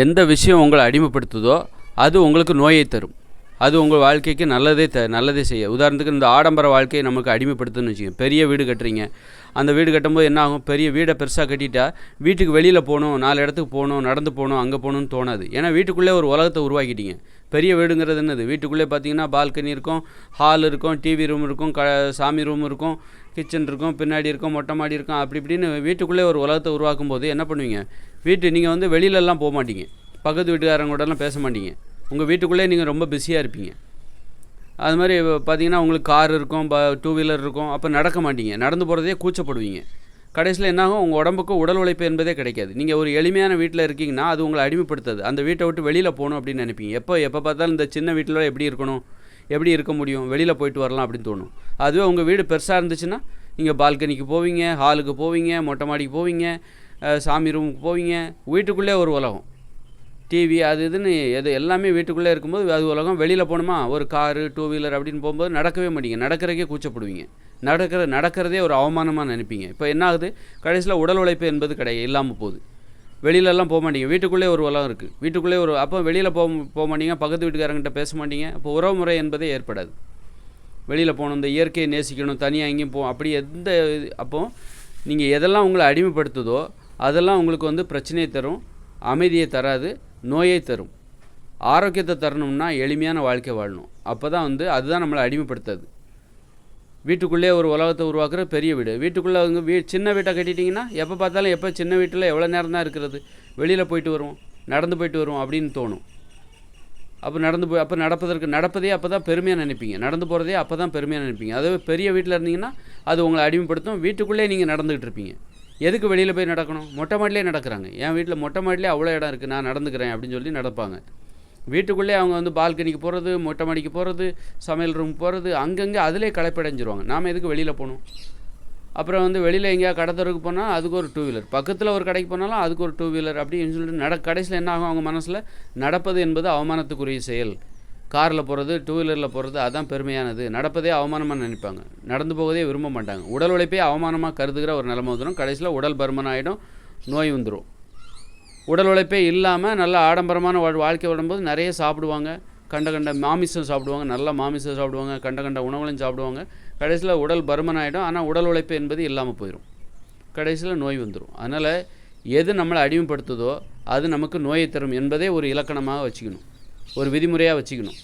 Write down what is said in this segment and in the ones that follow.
எந்த விஷயம் உங்களை அடிமைப்படுத்துதோ அது உங்களுக்கு நோயை தரும். அது உங்கள் வாழ்க்கைக்கு நல்லதே த நல்லதே செய்ய உதாரணத்துக்கு இந்த ஆடம்பர வாழ்க்கையை நமக்கு அடிமைப்படுத்துன்னு வச்சுக்கோங்க. பெரிய வீடு கட்டுறீங்க. அந்த வீடு கட்டும்போது என்ன ஆகும்? பெரிய வீடை பெருசாக கட்டிட்டா வீட்டுக்கு வெளியில் போகணும் நாலு இடத்துக்கு போகணும் நடந்து போகணும் அங்கே போகணும்னு தோணாது. ஏன்னா வீட்டுக்குள்ளே ஒரு உலகத்தை உருவாக்கிட்டீங்க. பெரிய வீடுங்கிறது என்னது? வீட்டுக்குள்ளே பார்த்தீங்கன்னா பால்கனி இருக்கும் ஹால் இருக்கும் டிவி ரூம் இருக்கும் க சாமி ரூம் இருக்கும் கிச்சன் இருக்கும் பின்னாடி இருக்கும் மொட்டை மாடி இருக்கும் அப்படி இப்படின்னு வீட்டுக்குள்ளே ஒரு உலகத்தை உருவாக்கும் போது என்ன பண்ணுவீங்க? வீட்டு நீங்கள் வந்து வெளியிலலாம் போக மாட்டீங்க. பக்கத்து வீட்டுக்காரங்க கூடலாம் பேச மாட்டீங்க. உங்கள் வீட்டுக்குள்ளே நீங்கள் ரொம்ப பிஸியாக இருப்பீங்க. அது மாதிரி பார்த்தீங்கன்னா உங்களுக்கு கார் இருக்கும் ப டூ வீலர் இருக்கும் அப்போ நடக்க மாட்டீங்க. நடந்து போகிறதே கூச்சப்படுவீங்க. கடைசியில் என்னாகும் உங்கள் உடம்புக்கு உடல் உழைப்பு என்பதே கிடைக்காது. நீங்கள் ஒரு எளிமையான வீட்டில் இருக்கீங்கன்னா அது உங்களை அடிமைப்படுத்தாது. அந்த வீட்டை விட்டு வெளியில் போகணும் அப்படின்னு நினைப்பீங்க. எப்போ எப்போ பார்த்தாலும் இந்த சின்ன வீட்டில் எப்படி இருக்கணும் எப்படி இருக்க முடியும் வெளியில் போயிட்டு வரலாம் அப்படின்னு தோணும். அதுவே உங்கள் வீடு பெருசாக இருந்துச்சுன்னா நீங்கள் பால்கனிக்கு போவீங்க ஹாலுக்கு போவீங்க மொட்டை மாடிக்கு போவீங்க சாமி ரூமுக்கு போவீங்க. வீட்டுக்குள்ளே ஒரு உலகம். டிவி அது இதுன்னு எது எல்லாமே வீட்டுக்குள்ளே இருக்கும்போது அது உலகம். வெளியில் போகணுமா? ஒரு காரு டூ வீலர் அப்படின்னு போகும்போது நடக்கவே மாட்டீங்க. நடக்கிறக்கே கூச்சப்படுவீங்க. நடக்கிற நடக்கிறதே ஒரு அவமானமாக நினைப்பீங்க. இப்போ என்ன ஆகுது? கடைசியில் உடல் உழைப்பு என்பது கிடையாது இல்லாமல் போகுது. வெளியிலலாம் போக மாட்டீங்க. வீட்டுக்குள்ளே ஒரு உலகம் இருக்குது வீட்டுக்குள்ளே ஒரு அப்போ வெளியில் போக போக மாட்டீங்க. பக்கத்து வீட்டுக்காரங்கிட்ட பேச மாட்டீங்க. அப்போ உறவு முறை என்பதே ஏற்படாது. வெளியில் போகணும் இந்த இயற்கையை நேசிக்கணும் தனியாக எங்கேயும் போ அப்படி எந்த இது- நீங்கள் எதெல்லாம் உங்களை அடிமைப்படுத்துதோ அதெல்லாம் உங்களுக்கு வந்து பிரச்சனையை தரும் அமைதியை தராது நோயை தரும். ஆரோக்கியத்தை தரணும்னா எளிமையான வாழ்க்கை வாழணும். அப்போ தான் வந்து அதுதான் நம்மளை அடிமைப்படுத்தாது. வீட்டுக்குள்ளே ஒரு உலகத்தை உருவாக்குற பெரிய வீடு. வீட்டுக்குள்ளே அவங்க வீ சின்ன வீட்டை கட்டிட்டிங்கன்னா எப்போ பார்த்தாலும் எப்போ சின்ன வீட்டில் எவ்வளோ நேரம் தான் இருக்கிறது? வெளியில் போயிட்டு வருவோம் நடந்து போயிட்டு வருவோம் அப்படின்னு தோணும். அப்போ நடந்து போய் அப்போ நடப்பதற்கு நடப்பதே அப்போ தான் பெருமையாக நினைப்பீங்க. நடந்து போகிறதே அப்போ தான் பெருமையாக நினைப்பீங்க. அதுவே பெரிய வீட்டில் இருந்தீங்கன்னா அது உங்களை அடிமைப்படுத்தும். வீட்டுக்குள்ளே நீங்கள் நடந்துக்கிட்டு இருப்பீங்க. எதுக்கு வெளியில் போய் நடக்கணும்? மொட்டை மாடிலே நடக்கிறாங்க. என் வீட்டில் மொட்டை மாடிலே அவ்வளோ இடம் இருக்குது நான் நடந்துக்கிறேன் அப்படின்னு சொல்லி நடப்பாங்க. வீட்டுக்குள்ளே அவங்க வந்து பால்கனிக்கு போகிறது மொட்டை மாடிக்கு போகிறது சமையல் ரூம் போகிறது அங்கங்கே அதிலே களைப்படைஞ்சிருவாங்க. நாம் எதுக்கு வெளியில் போகணும்? அப்புறம் வந்து வெளியில் எங்கேயா கடத்தருக்கு போனால் அதுக்கு ஒரு டூ வீலர் பக்கத்தில் ஒரு கடைக்கு போனாலும் அதுக்கு ஒரு டூ வீலர் அப்படின்னு சொல்லிட்டு நட கடைசியில் என்ன ஆகும் அவங்க மனசில்? நடப்பது என்பது அவமானத்துக்குரிய செயல். காரில் போகிறது டூ வீலரில் போகிறது அதான் பெருமையானது. நடப்பதே அவமானமாக நினைப்பாங்க. நடந்து போவதே விரும்ப மாட்டாங்க. உடல் உழைப்பே அவமானமாக கருதுகிற ஒரு நிலைமை வந்துடும் கடைசியில் உடல் பருமன் ஆகிடும் நோய் வந்துடும் உடல் உழைப்பே இல்லாமல் நல்ல ஆடம்பரமான வாழ் வாழ்க்கை வரும்போது நிறைய சாப்பிடுவாங்க. கண்ட கண்ட மாமிசம் சாப்பிடுவாங்க. நல்ல மாமிசம் சாப்பிடுவாங்க. கண்ட கண்ட உணவுகளையும் சாப்பிடுவாங்க. கடைசியில் உடல் பருமன் ஆகிடும் ஆனால் உடல் உழைப்பு என்பது இல்லாமல் போயிடும் கடைசியில் நோய் வந்துடும் அதனால் எது நம்மளை அடிமைப்படுத்துதோ அது நமக்கு நோயை தரும் என்பதே ஒரு இலக்கணமாக வச்சுக்கணும். ஒரு விதிமுறையாக வச்சுக்கணும்.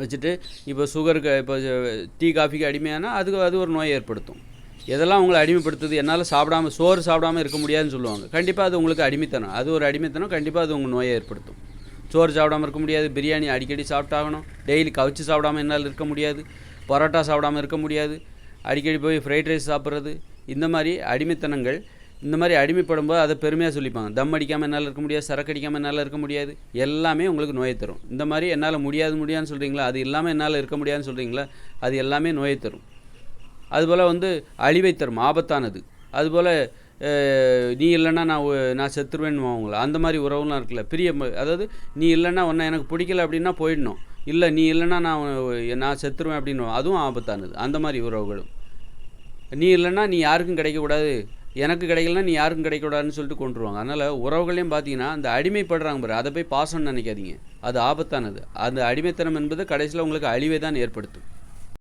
வச்சுட்டு இப்போ சுகருக்கு இப்போ டீ காஃபிக்கு அடிமையானால் அதுக்கு அது ஒரு நோயை ஏற்படுத்தும். எதெல்லாம் உங்களை அடிமைப்படுத்துது என்னால் சாப்பிடாம சோறு சாப்பிடாம இருக்க முடியாதுன்னு சொல்லுவாங்க. கண்டிப்பாக அது உங்களுக்கு அடிமைத்தனம். அது ஒரு அடிமைத்தனம் கண்டிப்பாக அது உங்கள் நோயை ஏற்படுத்தும். சோறு சாப்பிடாம இருக்க முடியாது பிரியாணி அடிக்கடி சாப்பிட்டாகணும். டெய்லி கவிச்சு சாப்பிடாம என்னால் இருக்க முடியாது பரோட்டா சாப்பிடாம இருக்க முடியாது. அடிக்கடி போய் ஃப்ரைட் ரைஸ் சாப்பிட்றது. இந்த மாதிரி அடிமைத்தனங்கள் இந்த மாதிரி அடிமைப்படும் போது அதை பெருமையாக சொல்லிப்பாங்க. தம் அடிக்காமல் என்னால் இருக்க முடியாது சரக்கு அடிக்காமல் என்னால் இருக்க முடியாது. எல்லாமே உங்களுக்கு நோயை தரும். இந்த மாதிரி என்னால் முடியாது முடியாதுன்னு சொல்கிறீங்களா அது இல்லாமல் என்னால் இருக்க முடியாதுன்னு சொல்கிறீங்களா அது எல்லாமே நோயை தரும். அதுபோல் வந்து அழிவை தரும் ஆபத்தானது. அதுபோல் நீ இல்லைன்னா நான் நான் செத்துருவேன்னு அவங்கள அந்த மாதிரி உறவுலாம் இருக்குல்ல. பிரிய அதாவது நீ இல்லைன்னா உன்னை எனக்கு பிடிக்கல அப்படின்னா போயிடணும். இல்லை நீ இல்லைன்னா நான் நான் செத்துருவேன் அப்படின்னு அதுவும் ஆபத்தானது. அந்த மாதிரி உறவுகளும். நீ இல்லைன்னா நீ யாருக்கும் கிடைக்கக்கூடாது. எனக்கு கிடைக்கலனா நீ யாருக்கும் கிடைக்கக்கூடாதுன்னு சொல்லிட்டு கொண்டுருவாங்க அதனால் உறவுகளையும் பார்த்தீங்கன்னா அந்த அடிமைப்படுறாங்க பாரு அதை போய் பாசம்னு நினைக்காதீங்க. அது ஆபத்தானது. அந்த அடிமைத்தனம் என்பது கடைசியில் உங்களுக்கு அழிவை தான் ஏற்படுத்தும்.